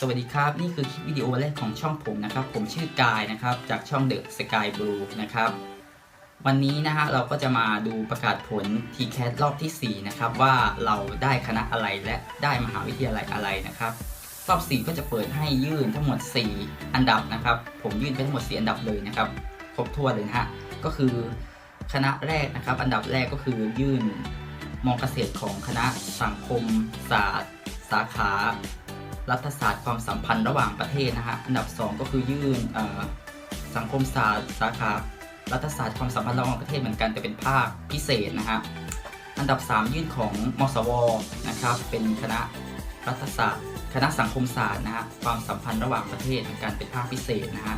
สวัสดีครับ นี่คือคลิปวิดีโอแรกของช่องผมนะครับ ผมชื่อกายนะครับ จากช่อง The Sky Blue นะครับ วันนี้นะฮะเราก็จะมาดูประกาศผล TCAT รอบทีสี่ 4 นะครับ ว่าเราได้คณะอะไรและได้มหาวิทยาลัยอะไรนะครับ รอบ 4 ก็จะเปิดให้ยื่นทั้งหมด 4 อันดับนะครับ ผมยื่นไปทั้งหมด 4 อันดับเลยนะครับ ครบถ้วนเลยนะฮะก็คือคณะแรกนะครับ อันดับแรกก็คือยื่นมองเกษตรของคณะสังคมศาสตร์ สาขา รัฐศาสตร์ความสัมพันธ์ระหว่างประเทศนะฮะอันดับ 2 ก็คือยื่นสังคมศาสตร์สาขารัฐศาสตร์ความสัมพันธ์ระหว่างประเทศเหมือนกันแต่เป็นภาคพิเศษนะฮะอันดับ 3 ยื่นของมสวนะครับเป็นคณะรัฐศาสตร์ คณะสังคมศาสตร์นะฮะความสัมพันธ์ระหว่างประเทศเหมือนกันเป็นภาคพิเศษนะฮะ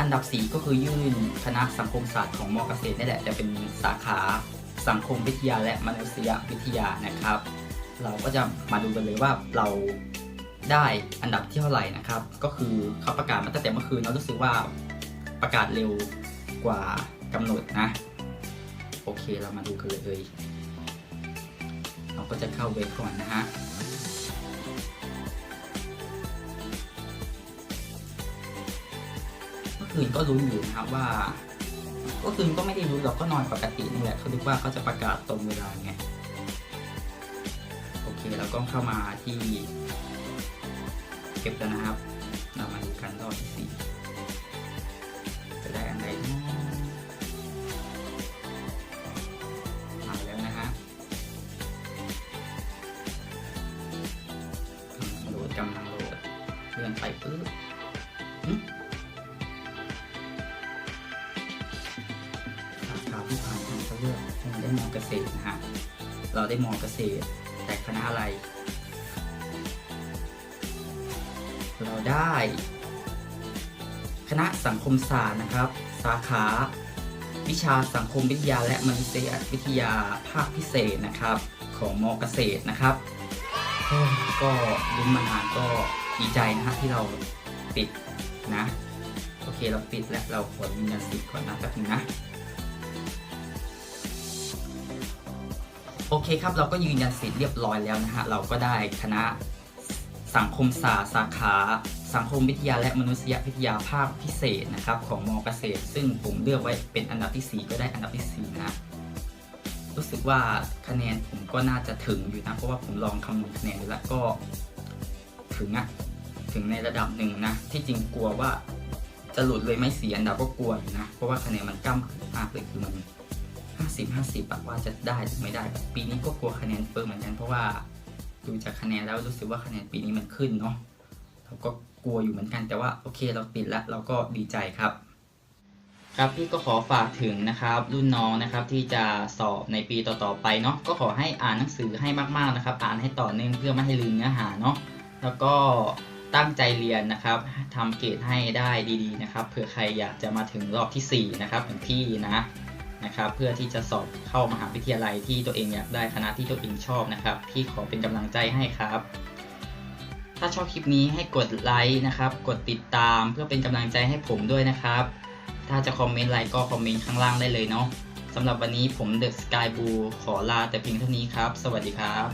อันดับ 4 ก็คือยื่นคณะสังคมศาสตร์ของมอเกษตรนี่แหละแต่เป็นสาขาสังคมวิทยาและมนุษยวิทยานะครับ เราก็จะมาดูกันเลยว่าเรา ได้อันดับที่เท่าไหร่นะครับ ก็คือเขาประกาศมาตั้งแต่เมื่อคืนเรารู้สึกว่าประกาศเร็วกว่ากำหนดนะ โอเคเรามาดูกันเลยเราก็จะเข้าเว็บก่อนนะฮะเมื่อคืนก็รู้อยู่นะครับว่าเมื่อคืนก็ไม่ได้รู้หรอกก็นอนปกตินี่แหละเขาคิดว่าเขาจะประกาศตรงเวลาไงโอเคเราก็เข้ามาที่ ก็บแล้วนะครับ เรามาดูกันรอบสี่จะได้อันใดเนมาแล้วนะฮะกำลังโหลดกำลังโหลดเลื่อนไปปึ๊บสาขาที่ผ่านการเขาเลือกเราได้มอเกษตรนะฮะเราได้มอเกษตรแต่คณะอะไร เราได้ คณะสังคมศาสตร์นะครับ สาขา วิชาสังคมวิทยาและมนุษยวิทยาภาคพิเศษนะครับ ของมอเกษตรนะครับก็ลุ้นมานานก็ดีใจนะฮะที่เราปิดนะ โอเคเราปิดและเราขอยืนยันสิทธิ์ก่อนนะแป๊บนึงนะโอเคครับเราก็ยืนยันสิทธิ์เรียบร้อยแล้วนะฮะเราก็ได้คณะ สังคมศาสตร์สาขา สังคมวิทยาและมนุษยวิทยาภาคพิเศษนะครับของมอเกษตร ซึ่งผมเลือกไว้เป็นอันดับที่ 4 ก็ได้อันดับที่ 4 นะ รู้สึกว่าคะแนนผมก็น่าจะถึงอยู่นะ เพราะว่าผมลองคำนวณคะแนนแล้วก็ถึงอะถึงในระดับหนึ่งนะ ที่จริงกลัวว่าจะหลุดเลยไม่เสียอันดับก็กลัวอยู่นะ เพราะว่าคะแนนมันก้ามมากเลยคือมัน 50 50แบบว่าจะได้หรือไม่ได้ ปีนี้ก็กลัวคะแนนเฟิร์มเหมือนกันเพราะว่า ดูจากคะแนนแล้วรู้สึกว่าคะแนนปีนี้มันขึ้นเนาะเราก็กลัวอยู่เหมือนกันแต่ว่าโอเคเราติดแล้วเราก็ดีใจครับ ครับพี่ก็ขอฝากถึงนะครับ รุ่นน้องนะครับที่จะสอบในปีต่อๆไปเนาะก็ขอให้อ่านหนังสือให้มากๆนะครับ อ่านให้ต่อเนื่องเพื่อไม่ให้ลืมเนื้อหาเนาะแล้วก็ตั้งใจเรียนนะครับทำเกรดให้ได้ดีๆนะครับเผื่อใครอยากจะมาถึงรอบทีสี่4นะครับเหมือนพี่นะ นะครับ เพื่อที่จะสอบเข้ามหาวิทยาลัยที่ตัวเองอยากได้คณะที่ตัวเองชอบนะครับพี่ขอเป็นกำลังใจให้ครับ ถ้าชอบคลิปนี้ให้กดไลค์นะครับ กดติดตามเพื่อเป็นกำลังใจให้ผมด้วยนะครับ ถ้าจะคอมเมนต์อะไรก็คอมเมนต์ข้างล่างได้เลยเนาะสำหรับวันนี้ผมเดอะสกายบูขอลาแต่เพียงเท่านี้ครับ สวัสดีครับ